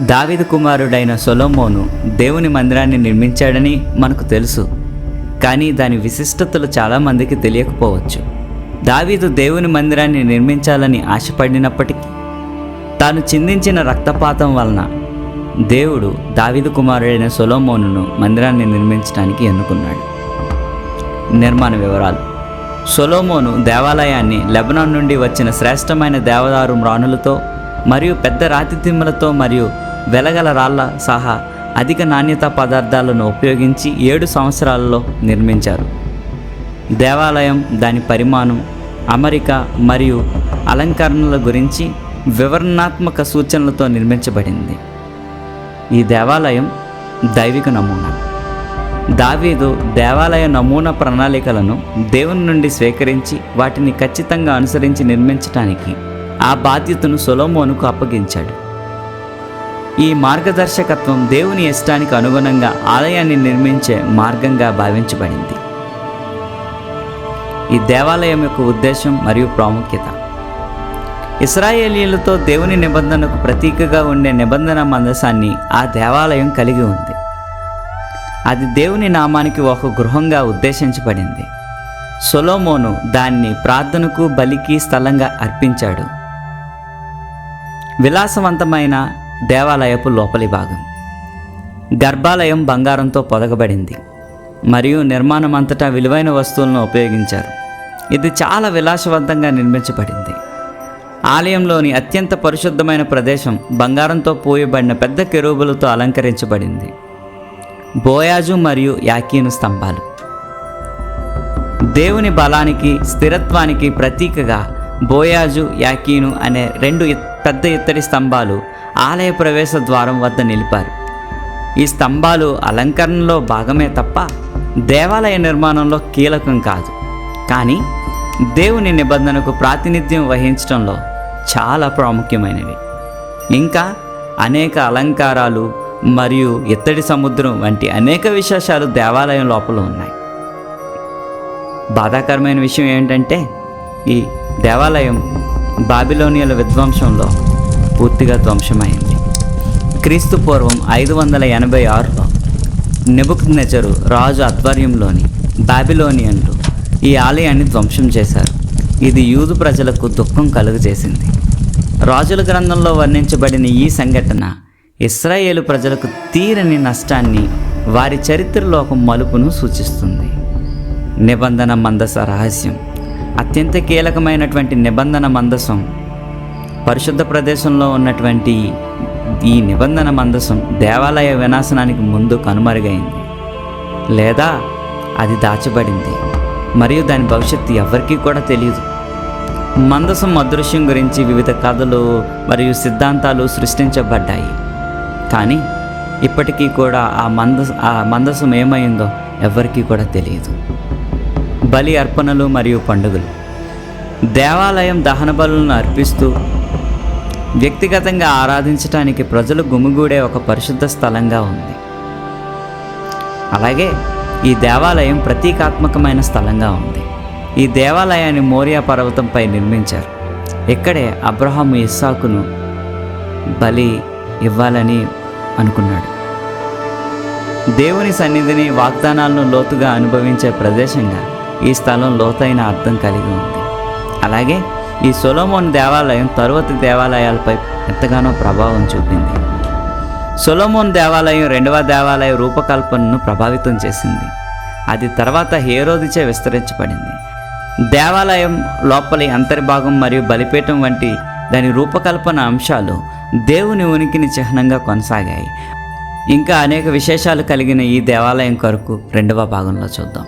దావిదు కుమారుడైన సొలోమోను దేవుని మందిరాన్ని నిర్మించాడని మనకు తెలుసు. కానీ దాని విశిష్టతలు చాలామందికి తెలియకపోవచ్చు. దావీదు దేవుని మందిరాన్ని నిర్మించాలని ఆశపడినప్పటికీ తాను చిందించిన రక్తపాతం వలన దేవుడు దావీదు కుమారుడైన సొలోమోనును మందిరాన్ని నిర్మించడానికి ఎన్నుకున్నాడు. నిర్మాణ వివరాలు. సొలోమోను దేవాలయాన్ని లెబనాన్ నుండి వచ్చిన శ్రేష్టమైన దేవదారు మ్రాణులతో మరియు పెద్ద రాతి తిమ్మలతో మరియు వెలగల రాళ్ళ సహా అధిక నాణ్యత పదార్థాలను ఉపయోగించి ఏడు సంవత్సరాలలో నిర్మించారు. దేవాలయం దాని పరిమాణం అమరిక మరియు అలంకరణల గురించి వివరణాత్మక సూచనలతో నిర్మించబడింది. ఈ దేవాలయం దైవిక నమూనా. దావీదు దేవాలయ నమూనా ప్రణాళికలను దేవుని నుండి స్వీకరించి వాటిని ఖచ్చితంగా అనుసరించి నిర్మించటానికి ఆ బాధ్యతను సొలోమోనుకు అప్పగించాడు. ఈ మార్గదర్శకత్వం దేవుని ఇష్టానికి అనుగుణంగా ఆలయాన్ని నిర్మించే మార్గంగా భావించబడింది. ఈ దేవాలయం యొక్క ఉద్దేశం మరియు ప్రాముఖ్యత. ఇస్రాయేలీలతో దేవుని నిబంధనకు ప్రతీకగా ఉండే నిబంధన మందసాన్ని ఆ దేవాలయం కలిగి ఉంది. అది దేవుని నామానికి ఒక గృహంగా ఉద్దేశించబడింది. సొలోమోను దాన్ని ప్రార్థనకు బలికి స్థలంగా అర్పించాడు. విలాసవంతమైన దేవాలయపు లోపలి భాగం. గర్భాలయం బంగారంతో పొదగబడింది. మరియు నిర్మాణం అంతటా విలువైన వస్తువులను ఉపయోగించారు. ఇది చాలా విలాసవంతంగా నిర్మించబడింది. ఆలయంలోని అత్యంత పరిశుద్ధమైన ప్రదేశం బంగారంతో పూయబడిన పెద్ద కెరూబులతో అలంకరించబడింది. బోయాజు మరియు యాకీను స్తంభాలు. దేవుని బలానికి స్థిరత్వానికి ప్రతీకగా బోయాజు యాకీను అనే రెండు పెద్ద ఇత్తడి స్తంభాలు ఆలయ ప్రవేశ ద్వారం వద్ద నిలిపారు. ఈ స్తంభాలు అలంకరణలో భాగమే తప్ప దేవాలయ నిర్మాణంలో కీలకం కాదు. కానీ దేవుని నిబంధనకు ప్రాతినిధ్యం వహించడంలో చాలా ప్రాముఖ్యమైనవి. ఇంకా అనేక అలంకారాలు మరియు ఇత్తడి సముద్రం వంటి అనేక విశేషాలు దేవాలయం లోపల ఉన్నాయి. బాధాకరమైన విషయం ఏంటంటే ఈ దేవాలయం బాబిలోనియల విధ్వంసంలో పూర్తిగా ధ్వంసమైంది. క్రీస్తు పూర్వం ఐదు వందల ఎనభై ఆరులో నెబుక్నెజరు రాజు ఆధ్వర్యంలోని బాబిలోనియన్లు ఈ ఆలయాన్ని ధ్వంసం చేశారు. ఇది యూదు ప్రజలకు దుఃఖం కలుగజేసింది. రాజుల గ్రంథంలో వర్ణించబడిన ఈ సంఘటన ఇస్రాయేలు ప్రజలకు తీరని నష్టాన్ని వారి చరిత్రలో ఒక మలుపును సూచిస్తుంది. నిబంధన మందస రహస్యం. అత్యంత కీలకమైనటువంటి నిబంధన మందసం పరిశుద్ధ ప్రదేశంలో ఉన్నటువంటి ఈ నిబంధన మందసం దేవాలయ వినాశనానికి ముందు కనుమరుగైంది. లేదా అది దాచబడింది. మరియు దాని భవిష్యత్తు ఎవరికీ కూడా తెలియదు. మందసం అదృశ్యం గురించి వివిధ కథలు మరియు సిద్ధాంతాలు సృష్టించబడ్డాయి. కానీ ఇప్పటికీ కూడా ఆ మంద ఆ మందసం ఏమైందో ఎవరికీ కూడా తెలియదు. బలి అర్పణలు మరియు పండుగలు. దేవాలయం దహన బలులను అర్పిస్తూ వ్యక్తిగతంగా ఆరాధించటానికి ప్రజలు గుమిగూడే ఒక పరిశుద్ధ స్థలంగా ఉంది. అలాగే ఈ దేవాలయం ప్రతీకాత్మకమైన స్థలంగా ఉంది. ఈ దేవాలయాన్ని మోరియా పర్వతంపై నిర్మించారు. ఇక్కడే అబ్రహాం ఇస్సాకును బలి ఇవ్వాలని అనుకున్నాడు. దేవుని సన్నిధిని వాగ్దానాలను లోతుగా అనుభవించే ప్రదేశంగా ఈ స్థలం లోతైన అర్థం కలిగి ఉంది. అలాగే ఈ సొలోమోన్ దేవాలయం తరువాతి దేవాలయాలపై ఎంతగానో ప్రభావం చూపింది. సొలోమోన్ దేవాలయం రెండవ దేవాలయ రూపకల్పనను ప్రభావితం చేసింది. అది తర్వాత హేరోదిచే విస్తరించబడింది. దేవాలయం లోపలి అంతర్భాగం మరియు బలిపీఠం వంటి దాని రూపకల్పన అంశాలు దేవుని ఉనికిని చిహ్నంగా కొనసాగాయి. ఇంకా అనేక విశేషాలు కలిగిన ఈ దేవాలయం కొరకు రెండవ భాగంలో చూద్దాం.